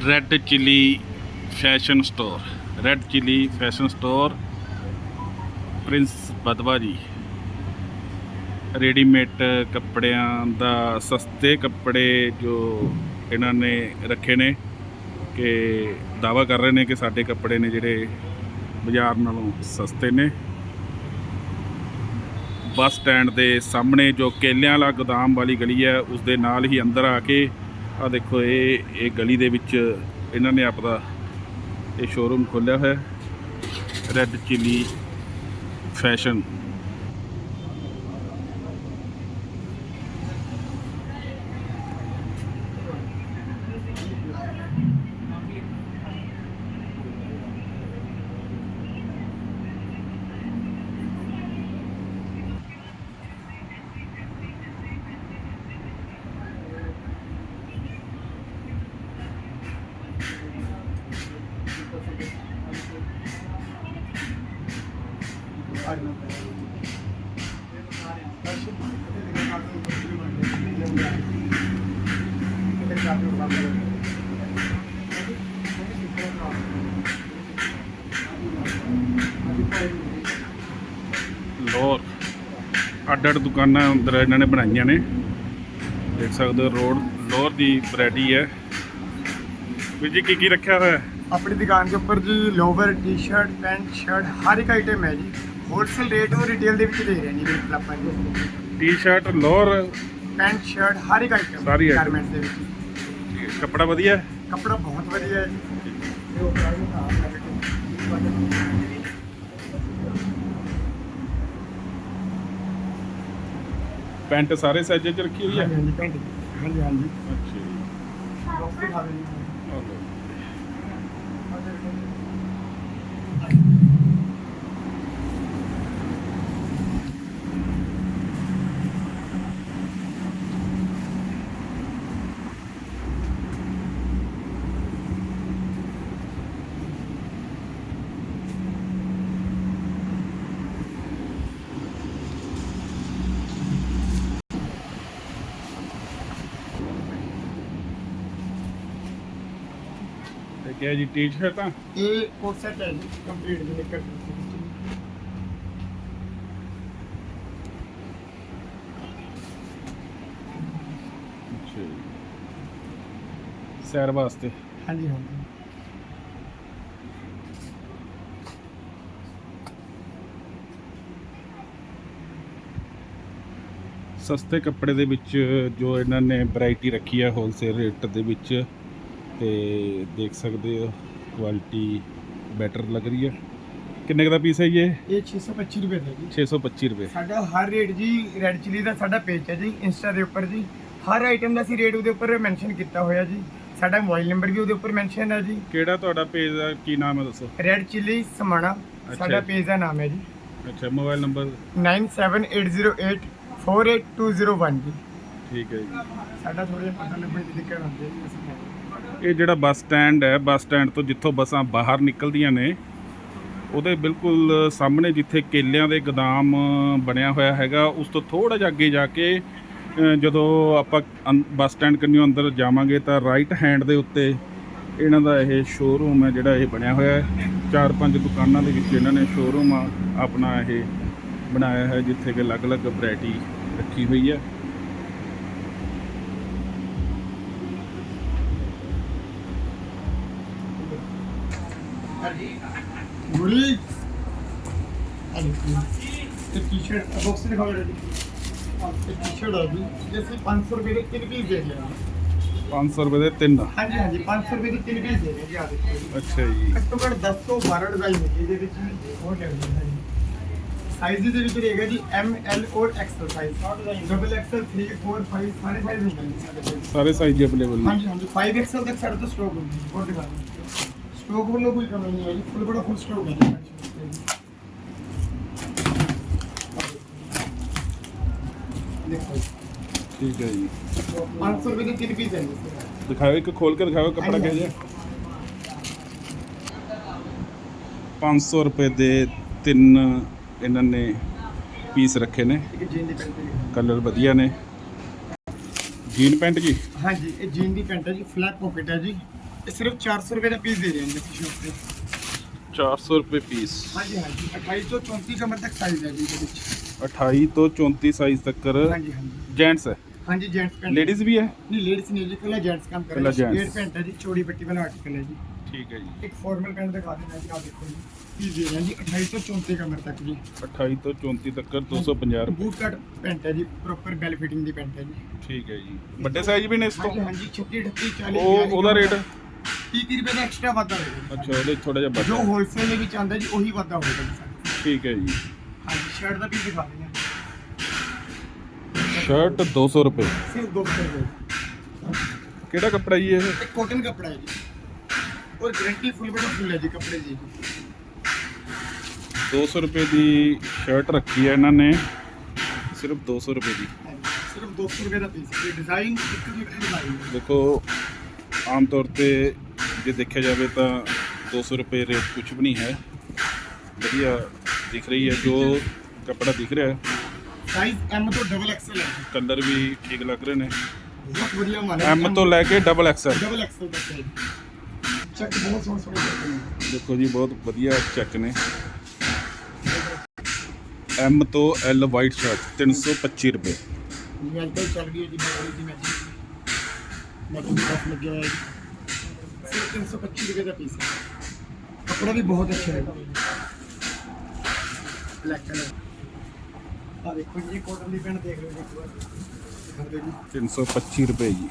Red chilli fashion store red chilli fashion store Prince Badwa ji readymade ਕੱਪੜਿਆਂ ਦਾ, ਸਸਤੇ ਕੱਪੜੇ ਜੋ ਇਹਨਾਂ ਨੇ ਰੱਖੇ ਨੇ, ਕਿ ਦਾਵਾ ਕਰ ਰਹੇ ਨੇ ਕਿ ਸਾਡੇ ਕੱਪੜੇ ਨੇ ਜਿਹੜੇ ਬਾਜ਼ਾਰ ਨਾਲੋਂ ਸਸਤੇ ਨੇ। ਬੱਸ ਸਟੈਂਡ ਦੇ ਸਾਹਮਣੇ ਜੋ ਕੇਲਿਆਂ ਵਾਲਾ ਗੋਦਾਮ ਵਾਲੀ ਗਲੀ ਹੈ ਉਸ ਦੇ ਨਾਲ ਹੀ ਅੰਦਰ ਆ ਕੇ ਆ ਦੇਖੋ, ਇਹ ਇਹ ਗਲੀ ਦੇ ਵਿੱਚ ਇਹਨਾਂ ਨੇ ਆਪਦਾ ਇਹ ਸ਼ੋਰੂਮ ਖੋਲ੍ਹਿਆ ਹੋਇਆ ਰੈੱਡ ਚਿੱਲੀ ਫੈਸ਼ਨ ਲੋਰ ਅੱਡ ਅੱਡ ਦੁਕਾਨਾਂ ਅੰਦਰ ਇਹਨਾਂ ਨੇ ਬਣਾਈਆਂ ਨੇ। ਦੇਖ ਸਕਦੇ ਹੋ, ਰੋਡ, ਲੋਰ ਦੀ ਵੈਰਾਈਟੀ ਹੈ। ਵੀਰ ਜੀ ਕੀ ਕੀ ਰੱਖਿਆ ਹੋਇਆ ਹੈ? ਆਪਣੀ ਦੁਕਾਨ ਦੇ ਉੱਪਰ ਜੀ, ਲੋਵਰ, ਟੀ-ਸ਼ਰਟ, ਪੈਂਟ, ਸ਼ਰਟ, ਹਰ ਇੱਕ ਆਈਟਮ ਹੈ ਜੀ। ਹੋਲਸੇਲ ਰੇਟ ਨੂੰ ਰੀਟੇਲ ਦੇ ਵਿੱਚ ਦੇ ਰਹੇ ਨੇ ਬਿਲਕੁਲ ਆਪਾਂ ਜੀ। T-shirt lower? ਪੈਂਟ ਸ਼ਰਟ ਹਰ ਇੱਕ ਆਈਟਮ ਸਾਰੀ item। garment ਦੇ ਵਿੱਚ। ਕੱਪੜਾ ਵਧੀਆ? ਹੈ? ਕੱਪੜਾ ਬਹੁਤ ਵਧੀਆ ਹੈ ਪੈਂਟ ਸਾਰੇ ਸਾਈਜ਼ਾਂ 'ਚ ਰੱਖੀ ਹੋਈ ਹੈ? ਹਾਂਜੀ ਹਾਂਜੀ ਘੰਟੇ ਹਾਂਜੀ ਹਾਂਜੀ। ਅੱਛਾ ਜੀ। ਡਾਕਟਰ ਖਾ ਲਈ ਆਹ ਲਓ। ਕਿਹਾ ਜੀ ਟੀ-ਸ਼ਰਟਾਂ ਇਹ ਕੋਟ ਸੈਟ ਹੈ ਜੀ ਕੰਪਲੀਟ ਜੀ ਨਿਕਲ ਸੈਰ ਵਾਸਤੇ? ਹਾਂਜੀ ਹਾਂਜੀ। ਸਸਤੇ ਕੱਪੜੇ ਦੇ ਵਿੱਚ ਜੋ ਇਹਨਾਂ ਨੇ ਵੈਰਾਈਟੀ ਰੱਖੀ ਹੈ ਹੋਲਸੇਲ ਰੇਟ ਦੇ ਵਿੱਚ ਤੇ ਦੇਖ ਸਕਦੇ ਹੋ ਕੁਆਲਿਟੀ ਬੈਟਰ ਲੱਗ ਰਹੀ ਹੈ। ਕਿੰਨੇ ਕੁ ਦਾ ਪੀਸ ਹੈ ਜੀ ਇਹ? ਇਹ 625 ਰੁਪਏ ਦਾ ਜੀ। 625 ਰੁਪਏ। ਸਾਡਾ ਹਰ ਰੇਟ ਜੀ ਰੈਡ ਚਿਲੀ ਦਾ ਸਾਡਾ ਪੇਜ ਹੈ ਜੀ ਇੰਸਟਾ ਦੇ ਉੱਪਰ ਜੀ। ਹਰ ਆਈਟਮ ਦਾ ਅਸੀਂ ਰੇਟ ਉਹਦੇ ਉੱਪਰ ਮੈਂਸ਼ਨ ਕੀਤਾ ਹੋਇਆ ਜੀ। ਸਾਡਾ ਮੋਬਾਈਲ ਨੰਬਰ ਵੀ ਉਹਦੇ ਉੱਪਰ ਮੈਂਸ਼ਨ ਹੈ ਜੀ। ਕਿਹੜਾ ਤੁਹਾਡਾ ਪੇਜ ਦਾ ਕੀ ਨਾਮ ਹੈ ਦੱਸੋ? ਰੈਡ ਚਿਲੀ ਸਮਾਣਾ ਸਾਡਾ। ਪੇਜ ਦਾ ਨਾਮ ਹੈ ਜੀ। ਅੱਛਾ ਮੋਬਾਈਲ ਨੰਬਰ 9780848201 ਜੀ ਠੀਕ ਹੈ ਜੀ ਸਾਡਾ ਥੋੜਾ ਜਿਹਾ ਪਤਾ ਲੱਗਣ ਦੀ। ਦਿੱਕਤ ਆਉਂਦੀ ਹੈ ਜੀ ਅਸੀਂ ਇਹ ਜਿਹੜਾ ਬੱਸ ਸਟੈਂਡ ਹੈ, ਬੱਸ ਸਟੈਂਡ ਤੋਂ ਜਿੱਥੋਂ ਬੱਸਾਂ ਬਾਹਰ ਨਿਕਲਦੀਆਂ ਨੇ, ਉਹਦੇ ਬਿਲਕੁਲ ਸਾਹਮਣੇ ਜਿੱਥੇ ਕੇਲਿਆਂ ਦੇ ਗੋਦਾਮ ਬਣਿਆ ਹੋਇਆ ਹੈਗਾ, ਉਸ ਤੋਂ ਥੋੜਾ ਜਿਹਾ ਅੱਗੇ ਜਾ ਕੇ ਜਦੋਂ ਆਪਾਂ ਅੰ- ਬੱਸ ਸਟੈਂਡ ਕੰਨਿਓ ਅੰਦਰ ਜਾਵਾਂਗੇ ਤਾਂ ਰਾਈਟ ਹੈਂਡ ਦੇ ਉੱਤੇ ਇਹਨਾਂ ਦਾ ਇਹ ਸ਼ੋਰੂਮ ਹੈ ਜਿਹੜਾ ਇਹ ਬਣਿਆ ਹੋਇਆ ਹੈ। ਚਾਰ ਪੰਜ ਦੁਕਾਨਾਂ ਦੇ ਵਿੱਚ ਇਹਨਾਂ ਨੇ ਸ਼ੋਰੂਮ ਆਪਣਾ ਇਹ ਬਣਾਇਆ ਹੈ, ਜਿੱਥੇ ਕਿ ਅਲੱਗ-ਅਲੱਗ ਵੈਰਾਈਟੀ ਰੱਖੀ ਹੋਈ ਹੈ। ਗੁਰੀ ਇਹ ਟੀ-ਸ਼ਰਟ ਬਾਕਸ ਦਿਖਾਓ ਜੀ। ਇਹ ਟੀ-ਸ਼ਰਟ ਆ ਜੀ। ਜੈਸੇ 500 ਰੁਪਏ ਦੇ ਤਿੰਨ ਪੀਸ ਦੇ ਰਹੇ ਹਾਂ। 500 ਰੁਪਏ ਦੇ ਤਿੰਨ। ਹਾਂਜੀ ਹਾਂਜੀ। 500 ਰੁਪਏ ਦੇ ਤਿੰਨ ਪੀਸ ਦੇ ਰਹੇ ਜੀ ਆ ਦੇਖੋ ਜੀ। ਅੱਛਾ ਜੀ। ਘੱਟੋ ਘੱਟ 10 ਤੋਂ 12 ਡਿਜ਼ਾਈਨ ਹੈ ਜੀ ਇਹਦੇ ਵਿੱਚ ਹੋਰ ਲੱਗਦਾ ਹੈ ਜੀ ਸਾਈਜ਼ ਦੇ ਵਿੱਚ ਰਹੇਗਾ ਜੀ ਐਮ ਐਲ ਔਰ ਐਕਸਲ ਸਾਈਜ਼ ਡਬਲ ਐਕਸਲ 3 4 5 ਸਾਰੇ ਸਾਈਜ਼ ਹੁੰਦੇ ਨੇ ਸਾਡੇ ਕੋਲ। ਸਾਰੇ ਸਾਈਜ਼ ਅਵੇਲੇਬਲ ਨੇ। ਹਾਂਜੀ ਹਾਂਜੀ। 5 ਐਕਸਲ ਤੱਕ ਸਾਡੇ ਤੋਂ ਸਟਾਕ ਹੁੰਦੀ ਹੈ ਹੋਰ ਦਿਖਾ ਦਿਓ ਸਟਾਕ ਵੱਲੋਂ ਕੋਈ ਕਮੀ ਨਹੀਂ ਜੀ ਫੁੱਲ ਬੜਾ ਫੁੱਲ ਸਟਾਕ ਹੈ ਜੀ। ਦੇਖੋ ਜੀ। ਠੀਕ ਹੈ ਜੀ। 500 ਰੁਪਏ ਦੇ ਤਿੰਨ ਪੀਸ ਹੈ। ਜੀ ਦਿਖਾਓ ਇੱਕ ਖੋਲ ਕੇ ਦਿਖਾਓ ਕੱਪੜਾ ਕਿਹੋ ਜਿਹਾ। 500 ਰੁਪਏ ਦੇ ਤਿੰਨ ਇਹਨਾਂ ਨੇ ਪੀਸ ਰੱਖੇ ਨੇ। ਇੱਕ ਜੀਨ ਦੀ ਪੈਂਟ ਹੈ ਕਲਰ ਵਧੀਆ ਨੇ। ਜੀਨ ਪੈਂਟ ਜੀ? ਹਾਂਜੀ ਇਹ ਜੀਨ ਦੀ ਪੈਂਟ ਹੈ ਜੀ ਫਲੈਟ ਪਾਕਟ ਹੈ ਜੀ। ਇਹ ਸਿਰਫ 400 ਰੁਪਏ ਦਾ ਪੀਸ ਦੇ ਰਹੇ ਹਾਂ ਜੀ ਸ਼ੌਪ ਤੇ 400 ਰੁਪਏ ਪੀਸ ਹਾਂਜੀ ਹਾਂਜੀ 28 ਤੋਂ 34 ਕਮਰ ਤੱਕ ਸਾਈਜ਼ ਹੈ ਜੀ ਇਹਦੇ ਵਿੱਚ 28 ਤੋਂ 34 ਸਾਈਜ਼ ਤੱਕ ਹਾਂਜੀ ਹਾਂਜੀ ਜੈਂਟਸ ਹੈ ਹਾਂਜੀ ਜੈਂਟਸ ਪੈਂਟ ਲੇਡੀਜ਼ ਵੀ ਹੈ ਨਹੀਂ ਲੇਡੀਜ਼ ਨਹੀਂ ਜੀ ਕੱਲਾ ਜੈਂਟਸ ਕੰਮ ਕਰ ਇਕੱਲਾ ਰਹੇ gents। ਸਟੇਟ ਪੈਂਟ ਹੈ ਜੀ ਚੋੜੀ ਪੱਟੀ ਵਾਲਾ ਆਰਟੀਕਲ ਹੈ ਜੀ ਠੀਕ ਹੈ ਜੀ ਇੱਕ ਫਾਰਮਲ ਪੈਂਟ ਦਿਖਾ ਦੇਣਾ ਜੀ ਆ ਦੇਖੋ ਜੀ ਪੀਸ ਦੇ ਰਹੇ ਹਾਂ ਜੀ 28 ਤੋਂ 34 ਕਮਰ ਤੱਕ ਜੀ 28 ਤੋਂ 34 ਤੱਕ 250 ਰੁਪਏ ਬੂਟ ਕੱਟ ਪੈਂਟ ਹੈ ਜੀ ਪ੍ਰੋਪਰ ਬੈਲ ਫਿਟਿੰਗ ਦੀ ਪੈਂਟ ਹੈ ਜੀ ਠੀਕ ਹੈ ਜੀ ਵੱਡੇ ਸਾਈਜ਼ ਵੀ ਨੇ ਇਸ ਤੋਂ ਹਾਂਜੀ ਹਾਂਜੀ 36 38 40 ਉਹ ਉਹਦਾ ਰੇਟ 30 30 ਰੁਪਏ ਦਾ ਐਕਸਟਰਾ ਵਾਧਾ ਹੋਏਗਾ। ਅੱਛਾ ਉਹਦੇ ਥੋੜਾ ਜਿਹਾ ਜੋ ਬਚਾ ਹੋਲਸੇਲ ਦੇ ਵਿੱਚ ਆਂਦਾ ਜੀ ਉਹੀ ਵਾਧਾ ਹੋਏਗਾ ਜੀ ਠੀਕ ਹੈ ਜੀ। ਹਾਂਜੀ ਸ਼ਰਟ ਦਾ ਪੀਸ ਦਿਖਾ ਦਿੰਦੇ ਹਾਂ। ਸ਼ਰਟ 200 ਰੁਪਏ। ਸਿਰਫ 200 ਰੁਪਏ। ਕਿਹੜਾ ਕੱਪੜਾ ਜੀ ਇਹ? ਇਹ ਕਾਟਨ ਕਪੜਾ ਹੈ ਜੀ। ਔਰ ਗਾਰੰਟੀ ਫੁੱਲ ਬਟਨ ਫੁੱਲ ਹੈ ਜੀ ਕੱਪੜੇ ਦੀ। 200 ਰੁਪਏ ਦੀ ਸ਼ਰਟ ਰੱਖੀ ਹੈ ਇਹਨਾਂ ਨੇ। ਸਿਰਫ 200 ਰੁਪਏ ਦੀ। ਹਾਂਜੀ, ਸਿਰਫ 200 ਰੁਪਏ ਦਾ ਪੀਸ ਹੈ। ਡਿਜ਼ਾਈਨ ਇੱਕ ਵੀ ਡਿਜ਼ਾਈਨ ਦੇਖੋ ਆਮ ਤੌਰ ਤੇ ਜੇ ਦੇਖਿਆ ਜਾਵੇ ਤਾਂ 200 ਰੁਪਏ ਰੇਟ ਕੁਝ ਵੀ ਨਹੀਂ ਹੈ। ਵਧੀਆ ਦਿਖ ਰਹੀ ਹੈ ਜੋ ਕੱਪੜਾ ਦਿਖ ਰਿਹਾ ਹੈ। ਸਾਈਜ਼ ਐਮ ਤੋਂ ਡਬਲ ਐਕਸਲ ਹੈ। ਕਲਰ ਵੀ ਠੀਕ ਲੱਗ ਰਹੇ ਨੇ। ਬਹੁਤ ਵਧੀਆ ਮਾਲ ਹੈ ਐਮ ਤੋਂ ਲੈ ਕੇ ਡਬਲ ਐਕਸਲ ਡਬਲ ਐਕਸਲ ਜੀ ਚੈੱਕ ਬਹੁਤ ਸੋਹਣੇ ਸੋਹਣੇ ਨੇ। ਦੇਖੋ ਜੀ ਬਹੁਤ ਵਧੀਆ ਚੈੱਕ ਨੇ। ਐਮ ਤੋਂ ਐਲ ਵਾਈਟ ਸ਼ਰਟ 325 ਰੁਪਏ। ਅੱਜ ਕੱਲ੍ਹ ਚੱਲ ਰਹੀ ਹੈ ਜੀ ਮੈਚਿੰਗ ਮੈਚਿੰਗ ਦਾ ਲੱਗਿਆ ਹੋਇਆ ਹੈ। 325 ਰੁਪਏ ਦਾ ਪੀਸ ਕੱਪੜਾ ਵੀ ਬਹੁਤ ਅੱਛਾ ਹੈ। ਬਲੈਕ ਕਲਰ ਆ ਦੇਖੋ ਜੀ ਕਾਟਨ ਦੀ ਪੈਂਟ ਦੇਖ ਲਓ ਜੀ ਇੱਕ ਵਾਰ। ਦਿਖਾਉਂਦੇ ਜੀ। 325 ਰੁਪਏ ਜੀ।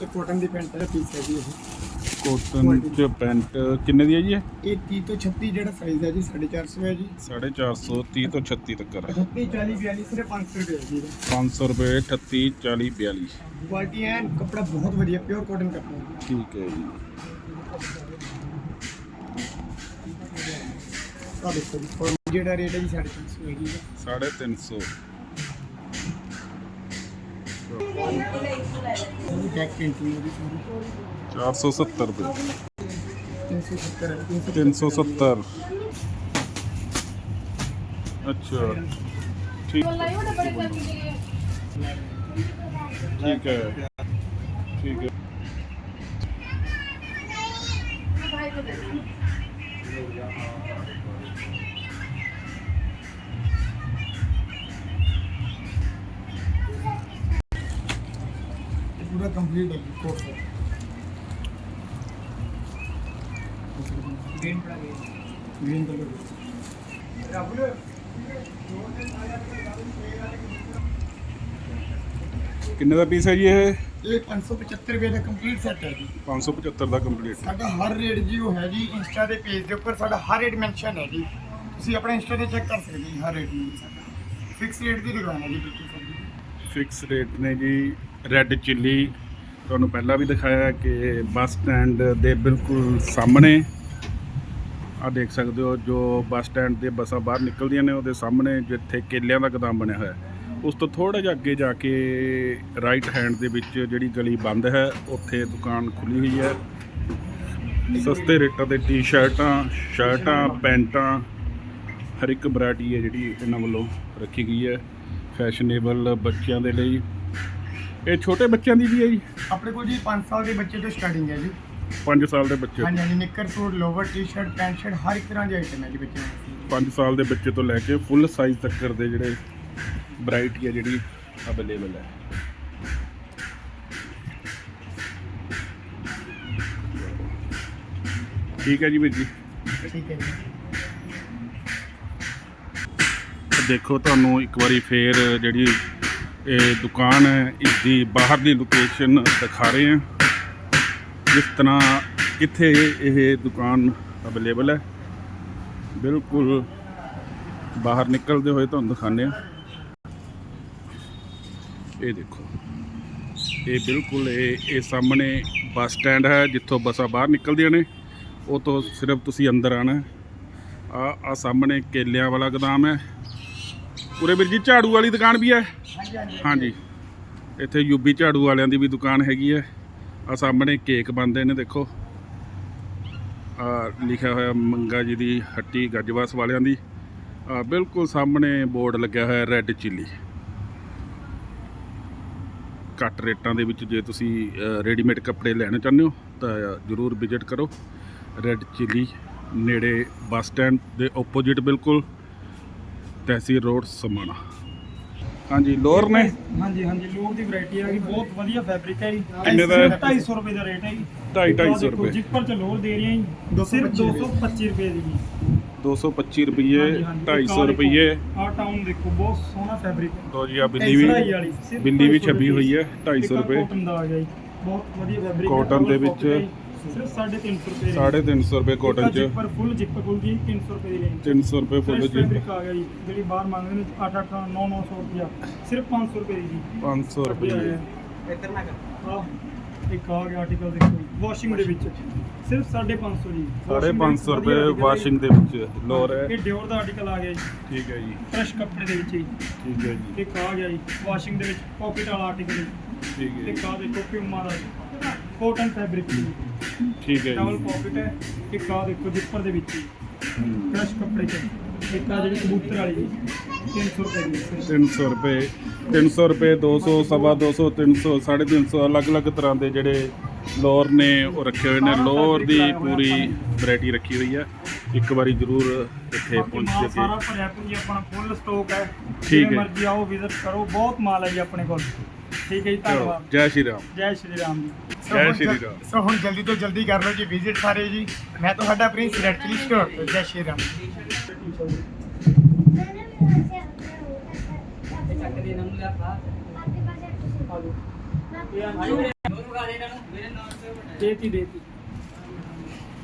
ਤੇ ਕਾਟਨ ਦੀ ਪੈਂਟ ਦਾ ਪੀਸ ਹੈ ਜੀ ਇਹ। ਕੋਟਨ ਚ ਪੈਂਟ ਕਿੰਨੇ ਦੀ ਹੈ ਜੀ ਇਹ? ਇਹ 30 ਤੋਂ 36 ਜਿਹੜਾ ਸਾਈਜ਼ ਹੈ ਜੀ 450 ਹੈ ਜੀ। 450 30 ਤੋਂ 36 ਤੱਕ ਹੈ। 38 40 42 ਸਿਰਫ 500 ਰੁਪਏ ਜੀ ਇਹਦਾ। 500 ਰੁਪਏ 38 40 42 ਕੁਆਲਿਟੀ ਹੈ ਕੱਪੜਾ ਬਹੁਤ ਵਧੀਆ ਪਿਓਰ ਕਾਟਨ ਕੱਪੜਾ ਠੀਕ ਹੈ ਜੀ। ਜੀ ਔਰ ਜਿਹੜਾ ਰੇਟ ਹੈ ਜੀ 350 ਹੈ ਜੀ ਇਹਦਾ। 350 ਬੈਕ ਪ੍ਰਿੰਟਿੰਗ ਹੈ ਜੀ ਸਾਰੀ 470 ਰੁਪਏ 370 370 ਅੱਛਾ ਠੀਕ ਠੀਕ ਹੈ ਠੀਕ ਹੈ ਇਹ ਗ੍ਰੀਨ ਕਲਰ ਰਾਬੁਲ ਕਿੰਨੇ ਦਾ ਪੀਸ ਹੈ ਜੀ ਇਹ? ਇਹ 575 ਰੁਪਏ ਦਾ ਕੰਪਲੀਟ ਸੈੱਟ ਹੈ ਜੀ। 575 ਦਾ ਕੰਪਲੀਟ ਸਾਡਾ ਹਰ ਰੇਟ ਜੀ ਉਹ ਹੈ ਜੀ ਇੰਸਟਾ ਦੇ ਪੇਜ ਦੇ ਉੱਪਰ ਸਾਡਾ ਹਰ ਰੇਟ ਮੈਂਸ਼ਨ ਹੈ ਜੀ। ਤੁਸੀਂ ਆਪਣਾ ਇੰਸਟਾ ਤੇ ਚੈੱਕ ਕਰ ਸਕਦੇ ਜੀ ਹਰ ਰੇਟ ਨੂੰ ਸਾਡਾ। ਫਿਕਸ ਰੇਟ ਦੀ ਦੁਕਾਨ ਹੈ ਜੀ ਬਿਲਕੁਲ ਫਿਕਸ ਰੇਟ ਨੇ ਜੀ ਰੈੱਡ ਚਿੱਲੀ ਤੁਹਾਨੂੰ ਪਹਿਲਾਂ ਵੀ ਦਿਖਾਇਆ ਕਿ ਬੱਸ ਸਟੈਂਡ ਦੇ ਬਿਲਕੁਲ ਸਾਹਮਣੇ ਆ ਦੇਖ ਸਕਦੇ ਹੋ ਜੋ ਬੱਸ ਸਟੈਂਡ ਦੇ ਬੱਸਾਂ ਬਾਹਰ ਨਿਕਲਦੀਆਂ ਨੇ, ਉਹਦੇ ਸਾਹਮਣੇ ਜਿੱਥੇ ਕੇਲਿਆਂ ਦਾ ਗੋਦਾਮ ਬਣਿਆ ਹੋਇਆ ਉਸ ਤੋਂ ਥੋੜਾ ਜਿਹਾ ਅੱਗੇ ਜਾ ਕੇ ਰਾਈਟ ਹੈਂਡ ਦੇ ਵਿੱਚ ਜਿਹੜੀ ਗਲੀ ਬੰਦ ਹੈ, ਉੱਥੇ ਦੁਕਾਨ ਖੁੱਲੀ ਹੋਈ ਹੈ। ਸਸਤੇ ਰੇਟਾਂ 'ਤੇ ਟੀ-ਸ਼ਰਟਾਂ, ਸ਼ਰਟਾਂ, ਪੈਂਟਾਂ, ਹਰ ਇੱਕ ਵੈਰਾਈਟੀ ਹੈ ਜਿਹੜੀ ਇਹਨਾਂ ਵੱਲੋਂ ਰੱਖੀ ਗਈ ਹੈ। ਫੈਸ਼ਨੇਬਲ ਬੱਚਿਆਂ ਦੇ ਲਈ ਇਹ ਛੋਟੇ ਬੱਚਿਆਂ ਦੀ ਵੀ ਹੈ ਜੀ? ਆਪਣੇ ਕੋਲ ਜੀ 5 ਸਾਲ ਦੇ ਬੱਚੇ ਤੋਂ ਸਟਾਰਟਿੰਗ ਹੈ ਜੀ। 5 ਸਾਲ ਦੇ ਬੱਚੇ ਹਾਂਜੀ ਹਾਂਜੀ ਨਿੱਕਰ suit lower T-shirt pant shirt ਹਰ ਇੱਕ ਤਰ੍ਹਾਂ ਦੀ ਆਈਟਮ ਹੈ ਜੀ ਬੱਚਿਆਂ ਦੀ। 5 ਸਾਲ ਦੇ ਬੱਚੇ ਤੋਂ ਲੈ ਕੇ ਫੁੱਲ ਸਾਈਜ਼ ਤੱਕ ਦੇ ਜਿਹੜੇ ਵੈਰਾਈਟੀ ਹੈ ਜਿਹੜੀ ਅਵੇਲੇਬਲ ਹੈ। ਠੀਕ ਹੈ ਜੀ ਵੀਰ ਜੀ। ਠੀਕ ਹੈ ਜੀ। ਦੇਖੋ ਤੁਹਾਨੂੰ ਇੱਕ ਵਾਰੀ ਫੇਰ ਜਿਹੜੀ ਇਹ ਦੁਕਾਨ ਹੈ ਇਸ ਦੀ ਬਾਹਰ ਦੀ ਲੋਕੇਸ਼ਨ ਦਿਖਾ ਰਹੇ ਹਾਂ। ਜਿਸ ਤਰ੍ਹਾਂ ਕਿੱਥੇ ਇਹ ਦੁਕਾਨ ਅਵੇਲੇਬਲ ਹੈ, ਬਿਲਕੁਲ ਬਾਹਰ ਨਿਕਲਦੇ ਹੋਏ ਤੁਹਾਨੂੰ ਦਿਖਾਉਂਦੇ ਹਾਂ। ਇਹ ਦੇਖੋ, ਇਹ ਬਿਲਕੁਲ ਇਹ ਇਹ ਸਾਹਮਣੇ ਬੱਸ ਸਟੈਂਡ ਹੈ, ਜਿੱਥੋਂ ਬੱਸਾਂ ਬਾਹਰ ਨਿਕਲਦੀਆਂ ਨੇ। ਉਹ ਤੋਂ ਸਿਰਫ ਤੁਸੀਂ ਅੰਦਰ ਆਣਾ ਆ ਆ ਸਾਹਮਣੇ ਕੇਲਿਆਂ ਵਾਲਾ ਗੋਦਾਮ ਹੈ। ਉਰੇ ਵੀਰ ਜੀ ਝਾੜੂ ਵਾਲੀ ਦੁਕਾਨ ਵੀ ਹੈ? ਹਾਂਜੀ ਇੱਥੇ ਯੂਬੀ ਝਾੜੂ ਵਾਲਿਆਂ ਦੀ ਵੀ ਦੁਕਾਨ ਹੈਗੀ ਹੈ। ਆ ਸਾਹਮਣੇ ਕੇਕ ਬਣਦੇ ਨੇ ਦੇਖੋ। ਆ ਲਿਖਿਆ ਹੋਇਆ ਮੰਗਾ ਜੀ ਦੀ ਹੱਟੀ ਗੱਜਵਾਸ ਵਾਲਿਆਂ ਦੀ। ਆ ਬਿਲਕੁਲ ਸਾਹਮਣੇ ਬੋਰਡ ਲੱਗਿਆ ਹੋਇਆ ਰੈੱਡ ਚਿੱਲੀ। ਘੱਟ ਰੇਟਾਂ ਦੇ ਵਿੱਚ ਜੇ ਤੁਸੀਂ ਰੈਡੀਮੇਡ ਕੱਪੜੇ ਲੈਣਾ ਚਾਹੁੰਦੇ ਹੋ ਤਾਂ ਜਰੂਰ ਵਿਜ਼ਿਟ ਕਰੋ। ਰੈੱਡ ਚਿਲੀ ਨੇੜੇ ਬੱਸ ਸਟੈਂਡ ਦੇ ਆਪੋਜ਼ਿਟ ਬਿਲਕੁਲ। ਤਹਿਸੀਲ ਰੋਡ ਸਮਾਣਾ। ਹਾਂਜੀ ਲੋਅਰ ਨੇ? ਹਾਂਜੀ ਹਾਂਜੀ ਲੋਕ ਦੀ ਵੈਰਾਈਟੀ ਆ ਗਈ ਬਹੁਤ ਵਧੀਆ ਫੈਬਰਿਕ ਹੈ ਜੀ। ਕਿੰਨੇ ਦਾ ਹੈ? 250 ਰੁਪਏ ਦਾ ਰੇਟ ਹੈ ਜੀ। ਢਾਈ- ਢਾਈ ਆਹ ਸੌ ਦੇਖੋ, ਰੁਪਏ। ਜਿੱਪਰ ਚ ਲੋਰ ਦੇ ਰਹੇ ਹਾਂ ਜੀ ਸਿਰਫ 225 ਰੁਪਏ। ਦੀ ਜੀ। 225 ਰੁਪਏ ਹਾਂਜੀ, ਹਾਂਜੀ। 250 ਰੁਪਏ ਆਹ ਟਾਊਨ ਦੇਖੋ ਬਹੁਤ ਸੋਹਣਾ ਫੈਬਰਿਕ ਹੈ ਲੋ ਜੀ ਆ ਬਿੱਲੀ ਵੀ ਬਿੱਲੀ ਵੀ 250 ਛਪੀ ਹੋਈ ਹੈ 250 ਰੁਪਏ। ਕਾਟਨ ਦਾ ਆ ਗਿਆ ਜੀ ਬਹੁਤ ਵਧੀਆ ਫੈਬਰਿਕ Cotton ਦੇ ਵਿੱਚ ਸਿਰਫ 350 ਰੁਪਏ 350 ਰੁਪਏ ਕਾਟਨ ਚ। ਜਿੱਪਰ ਫੁੱਲ ਜਿੱਪਰ ਫੁੱਲ ਜੀ 300 ਰੁਪਏ ਦੀ ਰੇਂਜ 300 ਰੁਪਏ ਫੁੱਲ ਜੀ ਫੈਬਰਿਕ ਆ ਗਿਆ ਜੀ ਜਿਹੜੀ ਬਾਹਰ ਮੰਗਦੇ ਨੇ 8 8 9 900 ਰੁਪਿਆ ਸਿਰਫ 500 ਰੁਪਏ ਦੀ ਜੀ। 500 ਰੁਪਏ ਇੱਧਰ ਨਾ ਕਰ। ਆਹ ਇੱਕ ਆ ਗਿਆ ਆਰਟੀਕਲ ਦੇਖੋ ਵਾਸ਼ਿੰਗ ਦੇ ਵਿੱਚ। ਸਿਰਫ 550 ਜੀ। 550 ਰੁਪਏ ਵਾਸ਼ਿੰਗ ਦੇ ਵਿੱਚ ਲੋਅਰ ਹੈ। ਇਹ ਡਿਓਰ ਦਾ ਆਰਟੀਕਲ ਆ ਗਿਆ ਜੀ। ਠੀਕ ਹੈ ਜੀ। ਫਰੈਸ਼ ਕੱਪੜੇ ਦੇ ਵਿੱਚ ਜੀ। ਠੀਕ ਹੈ ਜੀ। ਇੱਕ ਆ ਗਿਆ ਜੀ ਵਾਸ਼ਿੰਗ ਦੇ ਵਿੱਚ ਪਾਕਟ ਵਾਲਾ ਆਰਟੀਕਲ ਠੀਕ ਹੈ ਇੱਕ ਆ ਦੇਖੋ ਪਿਊਮਾ ਦਾ ਕੋਟਨ ਫੈਬਰਿਕ ਜੀ ਠੀਕ ਹੈ ਡਬਲ ਜੀ ਪਾਕਟ ਹੈ ਇੱਕ ਆ ਦੇਖੋ ਜਿੱਪਰ ਦੇ ਵਿੱਚ। ਫਰੈਸ਼ ਕੱਪੜੇ ਚ। ਇੱਕ ਆ ਜਿਹੜੀ ਕਬੂਤਰ ਵਾਲੀ ਜੀ 300 ਰੁਪਏ ਦੀ। ਸਿਰਫ। 300 ਰੁਪਏ 300 ਰੁਪਏ 200 ਸਵਾ 200 300 350 ਅਲੱਗ-ਅਲੱਗ ਤਰ੍ਹਾਂ ਦੇ ਜਿਹੜੇ ਲੋਅਰ ਨੇ ਉਹ ਰੱਖੇ ਹੋਏ ਨੇ। ਲੋਅਰ ਦੀ ਪੂਰੀ ਵੈਰਾਈਟੀ ਰੱਖੀ ਹੋਈ ਹੈ। ਇੱਕ ਵਾਰੀ ਜ਼ਰੂਰ ਇੱਥੇ ਬਾਕੀ ਪਹੁੰਚ ਮਾਲ ਸਾਰਾ ਕੇ ਭਰਿਆ ਜੀ ਆਪਣਾ ਫੁੱਲ ਸਟਾਕ ਹੈ। ਠੀਕ ਹੈ। ਮਰਜ਼ੀ ਆਓ ਵਿਜ਼ਿਟ ਕਰੋ। ਬਹੁਤ ਮਾਲ ਹੈ ਜੀ ਆਪਣੇ ਕੋਲ। ਠੀਕ ਹੈ ਜੀ ਚਲੋ ਧੰਨਵਾਦ ਜੈ ਸ਼੍ਰੀ ਰਾਮ ਜੈ ਸ਼੍ਰੀ ਰਾਮ ਜੀ ਸੋ ਜੈ ਹੁਣ ਸ਼੍ਰੀ ਜਲ- ਰਾਮ। ਸੋ ਹੁਣ ਜਲਦੀ ਤੋਂ ਜਲਦੀ ਕਰ ਲਓ ਜੀ ਵਿਜ਼ਿਟ ਸਾਰੇ ਜੀ ਮੈਂ ਤੁਹਾਡਾ ਪ੍ਰਿੰਸ ਰੈਡ ਚਿਲੀ ਸਟੋਰ ਤੋਂ ਜੈ ਸ਼੍ਰੀ ਰਾਮ ਦੇਤੀ ਦੇਤੀ